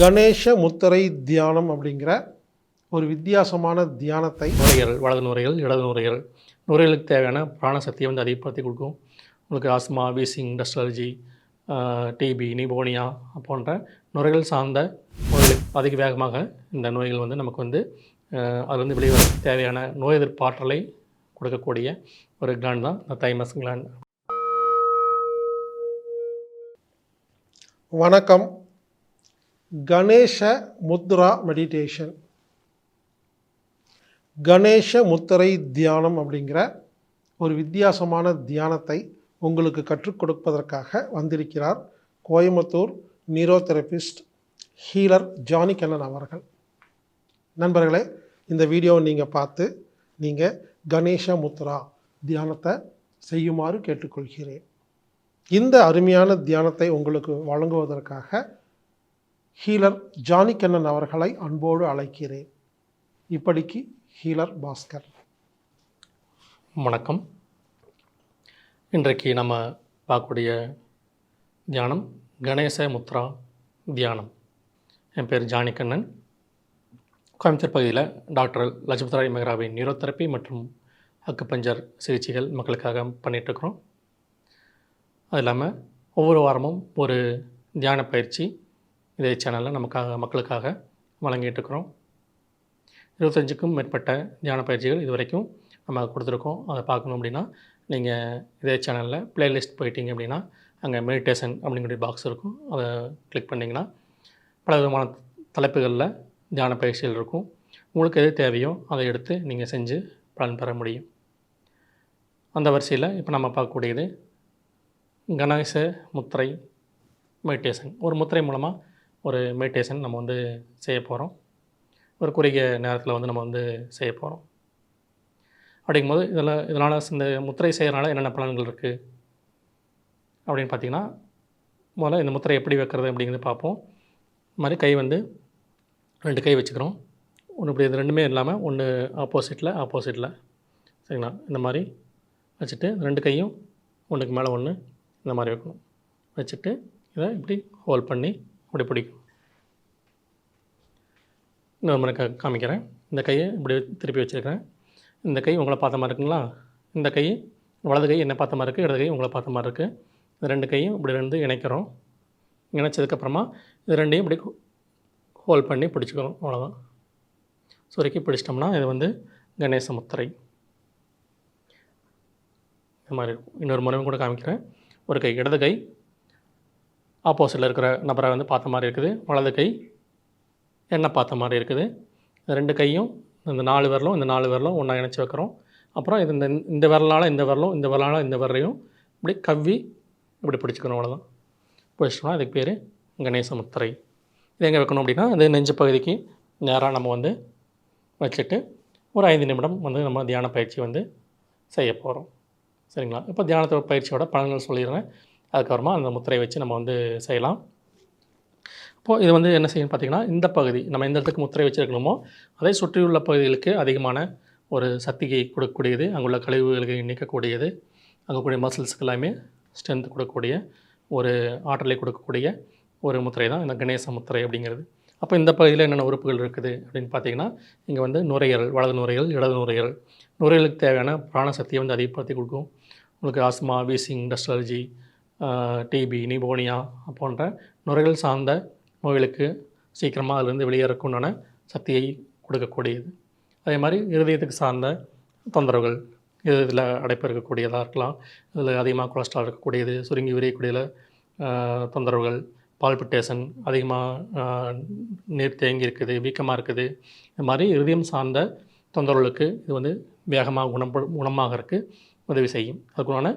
கணேச முத்திரை தியானம் அப்படிங்கிற ஒரு வித்தியாசமான தியானத்தை நுரையீரல் வலது நுரையீரல் இடது நுரையீரல். நுரையீரலுக்கு தேவையான பிராண சக்தியை வந்து அதிகப்படுத்தி கொடுக்கும். உங்களுக்கு asthma wheezing dust allergy TB pneumonia போன்ற நுரையீரல் சார்ந்த நோய்கள் அதிக வேகமாக இந்த நோய்கள் வந்து நமக்கு வந்து ஆஹ், அது வந்து வெளிவர தேவையான நோய் எதிர்ப்பாற்றலை கொடுக்கக்கூடிய ஒரு கிளாண்ட் தான் இந்த தைமஸ் கிளாண்ட் வணக்கம். கணேஷ முத்ரா மெடிடேஷன் கணேஷ முத்திரை தியானம் அப்படிங்கிற ஒரு வித்தியாசமான தியானத்தை உங்களுக்கு கற்றுக் கொடுப்பதற்காக வந்திருக்கிறார் Coimbatore neuro therapist healer Johnny Kannan அவர்கள். நண்பர்களே இந்த வீடியோவை நீங்கள் பார்த்து நீங்கள் கணேஷ முத்ரா தியானத்தை செய்யுமாறு கேட்டுக்கொள்கிறேன். இந்த அருமையான தியானத்தை உங்களுக்கு வழங்குவதற்காக ஹீலர் ஜானி கண்ணன் அவர்களை அன்போடு அழைக்கிறேன். இப்படிக்கு ஹீலர் பாஸ்கர். வணக்கம். இன்றைக்கு நம்ம பார்க்கக்கூடிய தியானம் கணேச முத்ரா தியானம். என் பேர் ஜானி கண்ணன் கோயம்புத்தூர் பகுதியில் டாக்டர் லட்சுமித்ராய் மெஹ்ராவின் நியூரோதெரப்பி மற்றும் அக்குப்பஞ்சர் சிகிச்சைகள் மக்களுக்காக பண்ணிகிட்ருக்குறோம் அது இல்லாமல் ஒவ்வொரு வாரமும் ஒரு தியான பயிற்சி இதே சேனலில் நமக்காக மக்களுக்காக வழங்கிட்டுருக்குறோம். இருபத்தஞ்சுக்கும் மேற்பட்ட தியான பயிற்சிகள் இது வரைக்கும் நம்ம கொடுத்துருக்கோம். அதை பார்க்கணும் அப்படின்னா நீங்கள் இதே சேனலில் பிளேலிஸ்ட் போயிட்டீங்க அப்படின்னா அங்கே மெடிடேஷன் அப்படிங்கிற பாக்ஸ் இருக்கும். அதை கிளிக் பண்ணிங்கன்னா பல விதமான தலைப்புகளில் தியான பயிற்சிகள் இருக்கும். உங்களுக்கு எது தேவையோ அதை எடுத்து நீங்கள் செஞ்சு பலன் பெற முடியும். அந்த வரிசையில் இப்போ நம்ம பார்க்கக்கூடியது கணேச முத்திரை மெடிடேஷன் ஒரு முத்திரை மூலமாக ஒரு மெடிடேஷன் நம்ம வந்து செய்ய போகிறோம் ஒரு குறுகிய நேரத்தில் வந்து நம்ம வந்து செய்ய போகிறோம் அப்படிங்கும்போது இதில் இதனால் இந்த முத்திரை செய்கிறனால என்னென்ன பலன்கள் இருக்குது அப்படின்னு பார்த்தீங்கன்னா முதல்ல இந்த முத்திரை எப்படி வைக்கிறது அப்படிங்கிறது பார்ப்போம். இது மாதிரி கை வந்து ரெண்டு கை வச்சுக்கிறோம். ஒன்று இப்படி இது ரெண்டுமே இல்லாமல் ஒன்று ஆப்போசிட்டில் ஆப்போசிட்டில் சரிங்களா? இந்த மாதிரி வச்சுட்டு ரெண்டு கையும் ஒன்றுக்கு மேலே ஒன்று இந்த மாதிரி வைக்கணும். வச்சுட்டு இதை இப்படி ஹோல்ட் பண்ணி அப்படி பிடிக்கும். இன்னொரு முறை காமிக்கிறேன். இந்த கையை இப்படி திருப்பி வச்சுருக்கிறேன். இந்த கை உங்களை பார்த்த மாதிரி இருக்குங்களா? இந்த கை வலது கை என்னை பார்த்த மாதிரி இருக்குது இடது கை உங்களை பார்த்த மாதிரி இருக்குது இந்த ரெண்டு கையும் இப்படி ரெண்டு இணைக்கிறோம். இணைச்சதுக்கப்புறமா இது ரெண்டையும் இப்படி ஹோல்ட் பண்ணி பிடிச்சிக்கிறோம் அவ்வளோதான் சுருக்கி பிடிச்சிட்டோம்னா இது வந்து கணேச முத்திரை. இந்த மாதிரி இருக்கும். இன்னொரு முறையும் கூட காமிக்கிறேன். ஒரு கை இடது கை. ஆப்போசிட்டில் இருக்கிற நபரை வந்து பார்த்த மாதிரி இருக்குது. வலது கை எண்ணெய் பார்த்த மாதிரி இருக்குது. ரெண்டு கையும் இந்த நாலு விரலும் இந்த நாலு விரலும் ஒன்றா இணைச்சி வைக்கிறோம். அப்புறம் இது இந்த இந்த விரலால் இந்த விரலும் இந்த விரலால் இந்த விரலையும் இப்படி கவ்வி இப்படி பிடிச்சிக்கணும் அவ்வளோதான் பிடிச்சிட்டோம்னா இதுக்கு பேர் கணேச முத்திரை. இது எங்கே வைக்கணும் அப்படின்னா அது நெஞ்சு பகுதிக்கு நேராக நம்ம வந்து வச்சுட்டு ஒரு ஐந்து நிமிடம் வந்து நம்ம தியான பயிற்சி வந்து செய்ய போகிறோம் சரிங்களா? இப்போ தியானத்தோட பயிற்சியோட பலன்கள் சொல்லிடுறேன். அதுக்கப்புறமா அந்த முத்திரையை வச்சு நம்ம வந்து செய்யலாம். இப்போது இது வந்து என்ன செய்யணும் பார்த்திங்கன்னா இந்த பகுதி நம்ம எந்த இடத்துக்கு முத்திரை வச்சுருக்கணுமோ அதை சுற்றியுள்ள பகுதிகளுக்கு அதிகமான ஒரு சக்தியை கொடுக்கக்கூடியது அங்குள்ள கழிவுகளுக்கு நீக்கக்கூடியது அங்கக்கூடிய மசில்ஸுக்கு எல்லாமே ஸ்ட்ரென்த் கொடுக்கக்கூடிய ஒரு ஆற்றலை கொடுக்கக்கூடிய ஒரு முத்திரை தான் இந்த கணேச முத்திரை அப்படிங்கிறது. அப்போ இந்த பகுதியில் என்னென்ன உறுப்புகள் இருக்குது அப்படின்னு பார்த்தீங்கன்னா இங்கே வந்து நுரையீரல் வலது நுரையீரல் இடது நுரையீரல். நுரையீரலுக்கு தேவையான பிராண சக்தியை வந்து அதிகப்படுத்தி கொடுக்கும். உங்களுக்கு asthma wheezing dust allergy TB pneumonia போன்ற நுரைகள் சார்ந்த நோய்களுக்கு சீக்கிரமாக அதிலிருந்து வெளியேறக்குண்டான சக்தியை கொடுக்கக்கூடியது. அதே மாதிரி இருதயத்துக்கு சார்ந்த தொந்தரவுகள் இதில் அடைப்பு இருக்கக்கூடியதாக இருக்கலாம். இதில் அதிகமாக கொலஸ்ட்ரால் இருக்கக்கூடியது சுருங்கி விரியக்கூடியதில் தொந்தரவுகள் பால்பிட்டேஷன் அதிகமாக நீர் தேங்கி இருக்குது வீக்கமாக இருக்குது. இது மாதிரி இருதயம் சார்ந்த தொந்தரவுகளுக்கு இது வந்து வேகமாக குணம் குணமாக இருக்குது உதவி செய்யும். அதுக்குள்ளான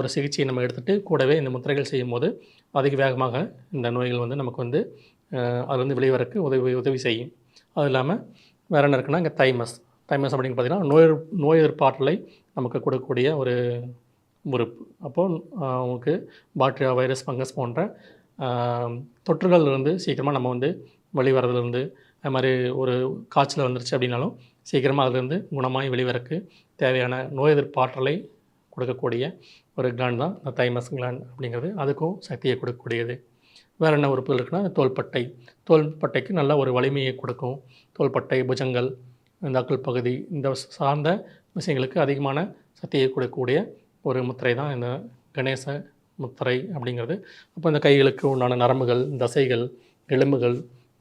ஒரு சிகிச்சையை நம்ம எடுத்துகிட்டு கூடவே இந்த முத்திரைகள் செய்யும்போது அதிக வேகமாக இந்த நோய்கள் வந்து நமக்கு வந்து அதுலேருந்து அது வந்து வெளிவரக்கு உதவி உதவி செய்யும். அது இல்லாமல் வேறு என்ன இருக்குன்னா இங்கே தைமஸ் தைமஸ் அப்படின்னு பார்த்தீங்கன்னா நோய் நோய் எதிர்ப்பாற்றலை நமக்கு கொடுக்கக்கூடிய ஒரு உறுப்பு. அப்போது அவங்களுக்கு பாக்டீரியா வைரஸ் ஃபங்கஸ் போன்ற தொற்றுகள்லேருந்து இருந்து சீக்கிரமாக நம்ம வந்து வெளிவரதுலேருந்து அது மாதிரி ஒரு காய்ச்சல் வந்துருச்சு அப்படின்னாலும் சீக்கிரமாக அதுலேருந்து குணமாய் வெளிவரக்கு தேவையான நோய் எதிர்ப்பாற்றலை கொடுக்கக்கூடிய ஒரு கிளாண்ட் தான் இந்த தைமஸ் கிளாண்ட் அப்படிங்கிறது. அதுக்கும் சக்தியை கொடுக்கக்கூடியது. வேறு என்ன உறுப்புகள் இருக்குன்னா தோள்பட்டை. தோள்பட்டைக்கு நல்ல ஒரு வலிமையை கொடுக்கும். தோள்பட்டை புஜங்கள் இந்த அக்குள் பகுதி இந்த சார்ந்த விஷயங்களுக்கு அதிகமான சக்தியை கொடுக்கக்கூடிய ஒரு முத்திரை தான் இந்த கணேச முத்திரை அப்படிங்கிறது. அப்போ இந்த கைகளுக்கு உண்டான நரம்புகள் தசைகள் எலும்புகள்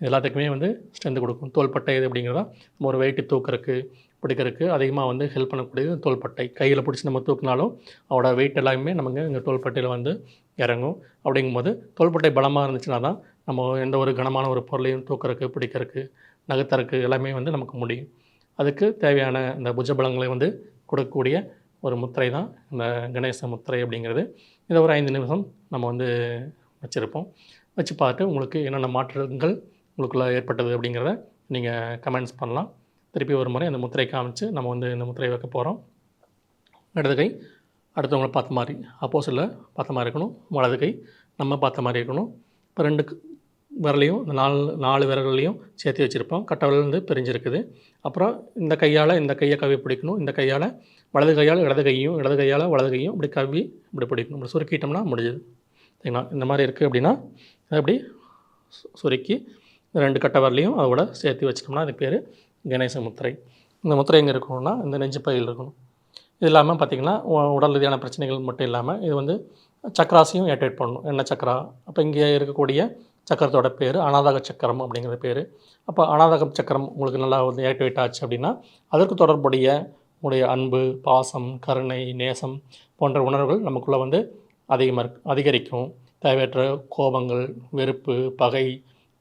எல்லாத்துக்குமே வந்து ஸ்ட்ரென்த் கொடுக்கும். தோள்பட்டை இது அப்படிங்கிறதா நம்ம ஒரு வெயிட்டு தூக்குறதுக்கு பிடிக்கிறதுக்கு அதிகமாக வந்து ஹெல்ப் பண்ணக்கூடியது தோள்பட்டை. கையில் பிடிச்சி நம்ம தூக்கினாலும் அவரோட வெயிட் எல்லாமே நமக்கு இங்கே தோள்பட்டையில் வந்து இறங்கும். அப்படிங்கும்போது தோள்பட்டை பலமாக இருந்துச்சுன்னா தான் நம்ம எந்த ஒரு கனமான ஒரு பொருளையும் தூக்குறதுக்கு பிடிக்கிறதுக்கு நகர்த்தறக்கு எல்லாமே வந்து நமக்கு முடியும். அதுக்கு தேவையான இந்த புஜபலங்களை வந்து கொடுக்கக்கூடிய ஒரு முத்திரை தான் இந்த கணேச முத்திரை அப்படிங்கிறது. இதை ஒரு ஐந்து நிமிஷம் நம்ம வந்து வச்சுருப்போம். வச்சு பார்த்து உங்களுக்கு என்னென்ன மாற்றங்கள் உங்களுக்குள்ளே ஏற்பட்டது அப்படிங்கிறத நீங்கள் கமெண்ட்ஸ் பண்ணலாம். திருப்பி ஒரு முறை அந்த முத்திரை காமிச்சு நம்ம வந்து இந்த முத்திரை வைக்க போகிறோம் இடது கை அடுத்தவங்களை பார்த்த மாதிரி அப்போசிட்டில் பார்த்த மாதிரி இருக்கணும். வலது கை நம்ம பார்த்த மாதிரி இருக்கணும். இப்போ ரெண்டு விரலையும் இந்த நாலு நாலு விரல்களையும் சேர்த்து வச்சுருப்போம். கட்டை வந்து பிரிஞ்சிருக்குது. அப்புறம் இந்த கையால் இந்த கையை கவி பிடிக்கணும். இந்த கையால் வலது கையால் இடது கையும் இடது கையால் வலது கையும் இப்படி கவி இப்படி பிடிக்கணும். இப்படி சுருக்கிட்டோம்னா முடிஞ்சுது. சரிங்களா? இந்த மாதிரி இருக்குது அப்படின்னா அதை இப்படி சு- சுருக்கி ரெண்டு கட்டை வரலையும் அதோட சேர்த்து வச்சிட்டோம்னா அது பேர் கணேச முத்திரை. இந்த முத்திரை எங்கே இருக்கணும்னா இந்த நெஞ்சு பையில் இருக்கணும். இது இல்லாமல் பார்த்திங்கன்னா உடல் ரீதியான பிரச்சனைகள் மட்டும் இல்லாமல் இது வந்து சக்கராசையும் ஏட்டேட் பண்ணணும். என்ன சக்கரா? அப்போ இங்கே இருக்கக்கூடிய சக்கரத்தோட பேர் அனாதக சக்கரம் அப்படிங்கிற பேர். அப்போ அனாதக சக்கரம் உங்களுக்கு நல்லா வந்து ஆக்டிவேட் ஆச்சு அப்படின்னா அதற்கு தொடர்புடைய உங்களுடைய அன்பு பாசம் கருணை நேசம் போன்ற உணர்வுகள் நமக்குள்ளே வந்து அதிகமாக அதிகரிக்கும். தேவையற்ற கோபங்கள் வெறுப்பு பகை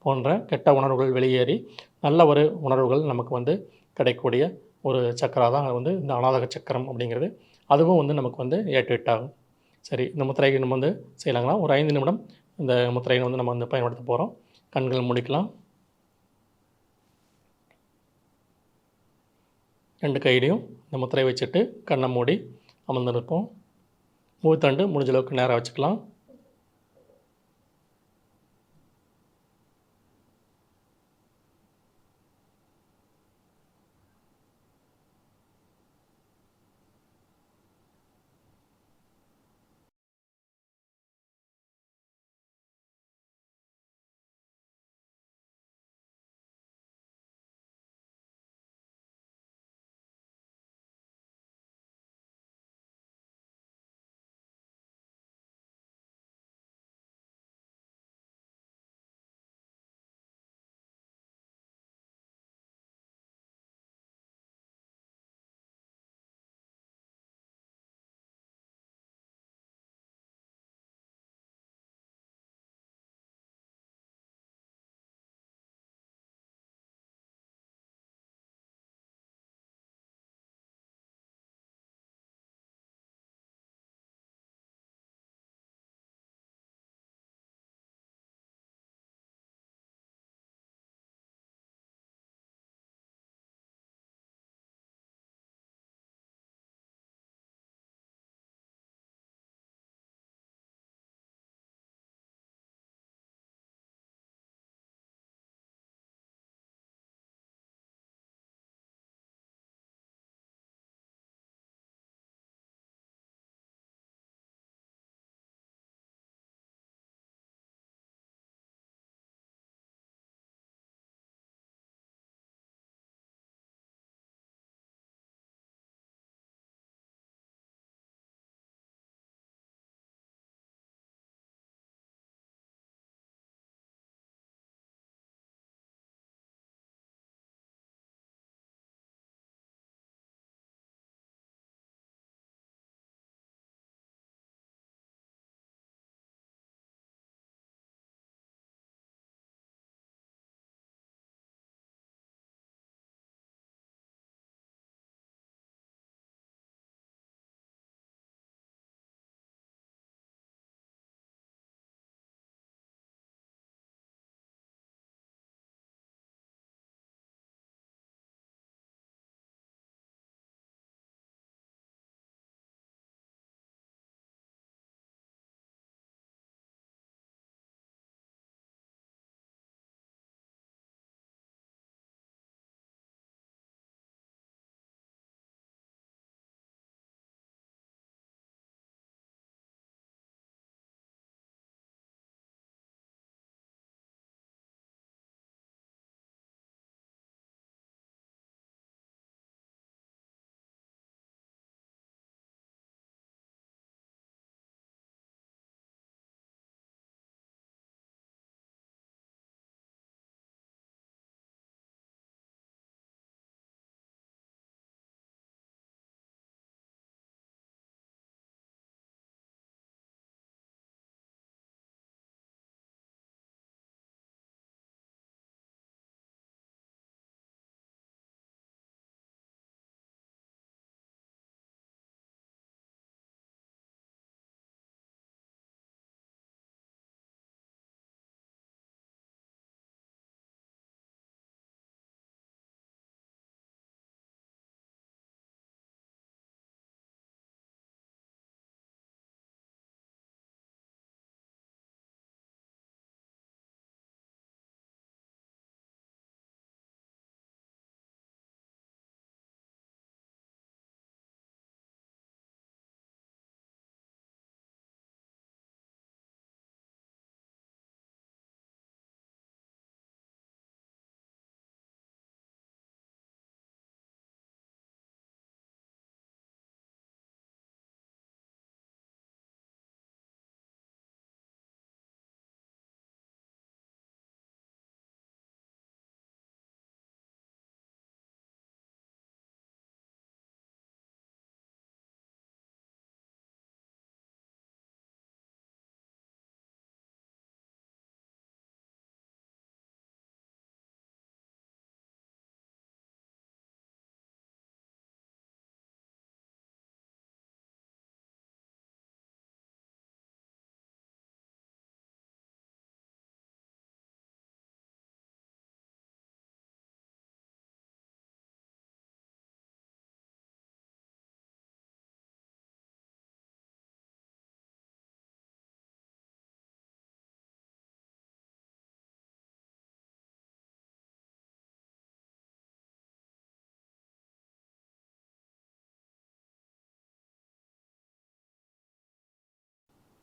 போன்ற கெட்ட உணர்வுகள் வெளியேறி நல்ல ஒரு உணர்வுகள் நமக்கு வந்து கிடைக்கக்கூடிய ஒரு சக்கரா தான் வந்து இந்த அனாதக சக்கரம் அப்படிங்கிறது. அதுவும் வந்து நமக்கு வந்து ஏற்றுவிட் ஆகும் சரி இந்த முத்திரையை நம்ம வந்து செய்யலாங்களா? ஒரு ஐந்து நிமிடம் இந்த முத்திரையை வந்து நம்ம வந்து பயன்படுத்த போகிறோம் கண்கள் முடிக்கலாம். ரெண்டு கையிலையும் இந்த முத்திரையை வச்சுட்டு கண்ணை மூடி அமர்ந்து மூத்தண்டு மூத்தாண்டு முடிஞ்சளவுக்கு நேராக வச்சுக்கலாம்.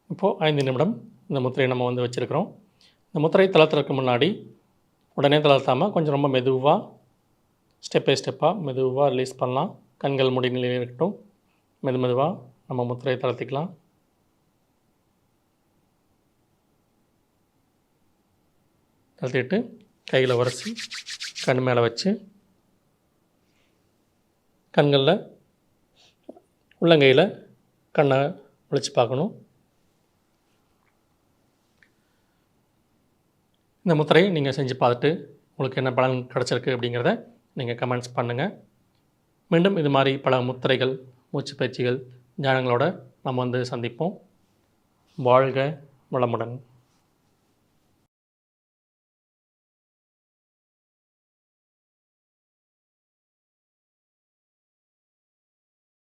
இப்போது ஐந்து நிமிடம் இந்த முத்திரையை நம்ம வந்து வச்சுருக்கிறோம். இந்த முத்திரை தளர்த்துறதுக்கு முன்னாடி உடனே தளர்த்தாமல் கொஞ்சம் ரொம்ப மெதுவாக ஸ்டெப் பை ஸ்டெப்பாக மெதுவாக ரிலீஸ் பண்ணலாம். கண்கள் முடி நிலையில் இருக்கட்டும். மெது மெதுவாக நம்ம முத்திரையை தளர்த்திக்கலாம். தளர்த்திட்டு கையில் உரசி கண் மேலே வச்சு கண்களில் உள்ளங்கையில் கண்ணை ஒழிச்சு பார்க்கணும். இந்த முத்திரையை நீங்கள் செஞ்சு பார்த்துட்டு உங்களுக்கு என்ன பலன் கிடச்சிருக்கு அப்படிங்கிறத நீங்கள் கமெண்ட்ஸ் பண்ணுங்கள் மீண்டும் இது மாதிரி பல முத்திரைகள் மூச்சு பயிற்சிகள் தியானங்களோட நம்ம வந்து சந்திப்போம். வாழ்க வளமுடன்.